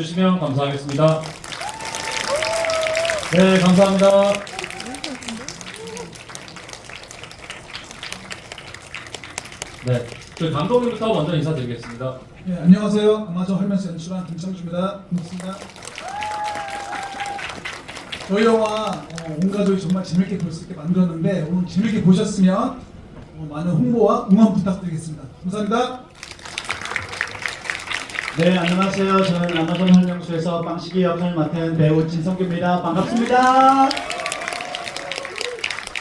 주시면 감사하겠습니다. 네, 감사합니다. 네, 저희 감독님부터 먼저 인사드리겠습니다. 네, 안녕하세요. 아마존 활면서 연출한 김창주입니다. 반갑습니다. 저희 영화 어, 온 가족이 정말 재밌게 볼 수 있게 만들었는데 오늘 재밌게 보셨으면 어, 많은 홍보와 응원 부탁드리겠습니다. 감사합니다. 네, 안녕하세요. 저는 아마존 활명수에서 빵식이 역할을 맡은 배우 진성규입니다. 반갑습니다.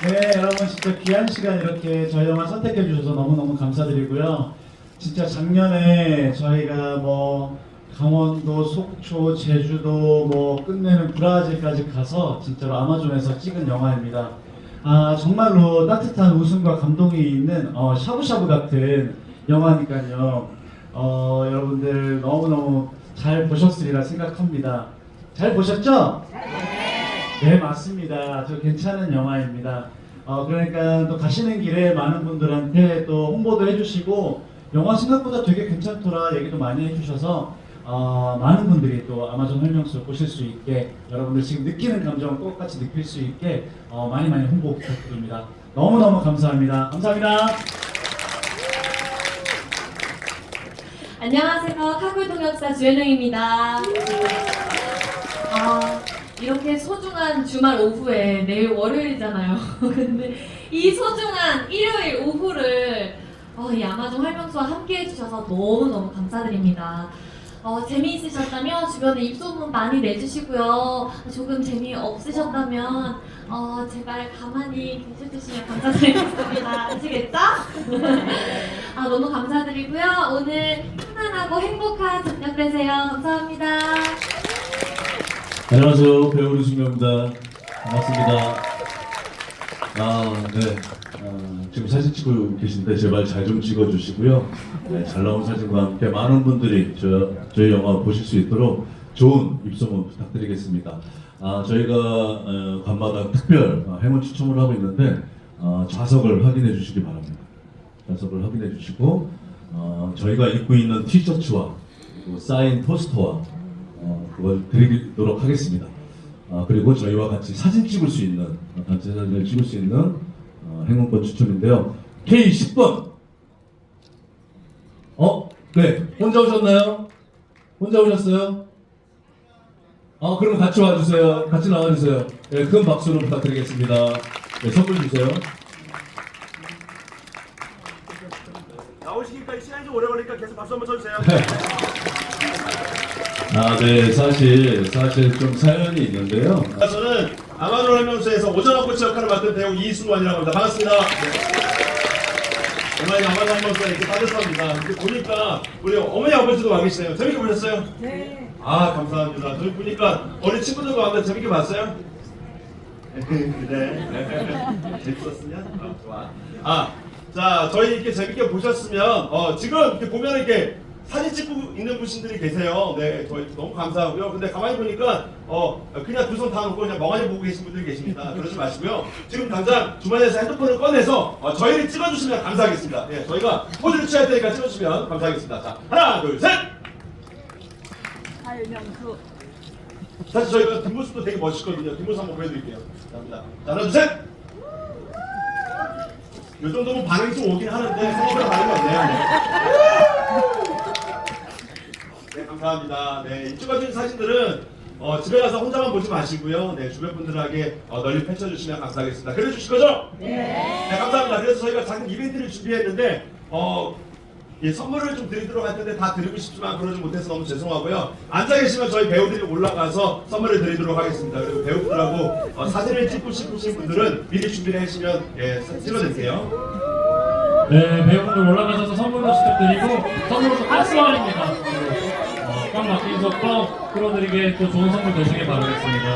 네, 여러분 진짜 귀한 시간 이렇게 저희 영화 선택해 주셔서 너무너무 감사드리고요. 진짜 작년에 저희가 뭐 강원도, 속초, 제주도 뭐 끝내는 브라질까지 가서 진짜로 아마존에서 찍은 영화입니다. 아 정말로 따뜻한 웃음과 감동이 있는 어, 샤브샤브 같은 영화니까요. 어, 여러분들 너무너무 잘 보셨으리라 생각합니다. 잘 보셨죠? 네, 맞습니다. 저 괜찮은 영화입니다. 어, 그러니까 또 가시는 길에 많은 분들한테 또 홍보도 해주시고 영화 생각보다 되게 괜찮더라 얘기도 많이 해주셔서 어, 많은 분들이 또 아마존 설명서 보실 수 있게 여러분들 지금 느끼는 감정을 똑같이 느낄 수 있게 어, 많이 많이 홍보 부탁드립니다. 너무너무 감사합니다. 감사합니다. 안녕하세요. 카굴 동역사 주현영입니다. 아, 이렇게 소중한 주말 오후에 내일 월요일이잖아요. 근데 이 소중한 일요일 오후를 어, 이 아마존 활명수와 함께 해주셔서 너무너무 감사드립니다. 어, 재미있으셨다면 주변에 입소문 많이 내주시고요. 조금 재미없으셨다면 어, 제발 가만히 계셔주시면 감사드리겠습니다. 아시겠죠? 아, 너무 감사드리고요. 오늘 편안하고 행복한 저녁 되세요. 감사합니다. 안녕하세요 배우 류승명입니다 반갑습니다 아 네. 어, 지금 사진 찍고 계신데 제발 잘 좀 찍어주시고요 네, 잘 나온 사진과 함께 많은 분들이 저, 저희 영화 보실 수 있도록 좋은 입소문 부탁드리겠습니다 아, 저희가 어, 관마다 특별 어, 행운 추첨을 하고 있는데 어, 좌석을 확인해 주시기 바랍니다 좌석을 확인해 주시고 어, 저희가 입고 있는 티셔츠와 사인 포스터와 어, 그걸 드리도록 하겠습니다. 어, 그리고 저희와 같이 사진 찍을 수 있는 어, 단체 사진을 찍을 수 있는 어, 행운권 추첨인데요. K 10번. 어? 네. 혼자 오셨나요? 혼자 오셨어요? 어, 그럼 같이 와주세요. 같이 나와주세요. 네, 큰 박수로 부탁드리겠습니다. 네, 선물 주세요. 나오시기까지 시간이 좀 오래 걸리니까 계속 박수 한번 쳐주세요. 아, 네. 사실, 사실 좀 사연이 있는데요. 저는 아마존 활명수에서 오전한 코치 역할을 맡은 배우 이승관이라고 합니다. 반갑습니다. 네. 오늘 아마존 활명수가 이렇게 따뜻합니다. 이렇게 보니까 우리 어머니 아버지도 와 계시네요. 재밌게 보셨어요? 네. 아 감사합니다. 저희 보니까 어린 친구들과 왔는데 재밌게 봤어요? 그래. 재밌었으냐? 아, 좋아. 아, 자, 저희 이렇게 재밌게 보셨으면, 어, 지금 이렇게 보면 이렇게 사진 찍고 있는 분들이 계세요. 네, 저희 너무 감사하고요. 근데 가만히 보니까, 어, 그냥 두 손 다 놓고 그냥 멍하니 보고 계신 분들이 계십니다. 그러지 마시고요. 지금 당장 주머니에서 핸드폰을 꺼내서, 어, 저희를 찍어주시면 감사하겠습니다. 예, 저희가 포즈를 취할 테니까 찍어주시면 감사하겠습니다. 자, 하나, 둘, 셋! 발명수 사실 저희가 뒷모습도 되게 멋있거든요. 뒷모습 한번 보여드릴게요. 감사합니다. 자, 하나, 둘, 셋! 이 정도면 반응이 좀 오긴 하는데 생각보다 반응이 없네요. 네. 네, 감사합니다. 네, 이 찍어준 사진들은 어, 집에 가서 혼자만 보지 마시고요. 네, 주변 분들에게 어, 널리 펼쳐주시면 감사하겠습니다. 그려주실 거죠? 네. 네, 감사합니다. 그래서 저희가 작은 이벤트를 준비했는데 어, 예, 선물을 좀 드리도록 할 텐데 다 드리고 싶지만 그러지 못해서 너무 죄송하고요. 앉아 계시면 저희 배우들이 올라가서 선물을 드리도록 하겠습니다. 그리고 배우들하고 어, 사진을 찍고 싶으신 분들은 미리 준비를 해주시면 예, 찍어드릴게요. 네, 배우분들 올라가셔서 선물도 부탁드리고 선물도 가스왕입니다. 어, 꽉 막힌 속도 끌어드리게 또 좋은 선물 되시길 바라겠습니다.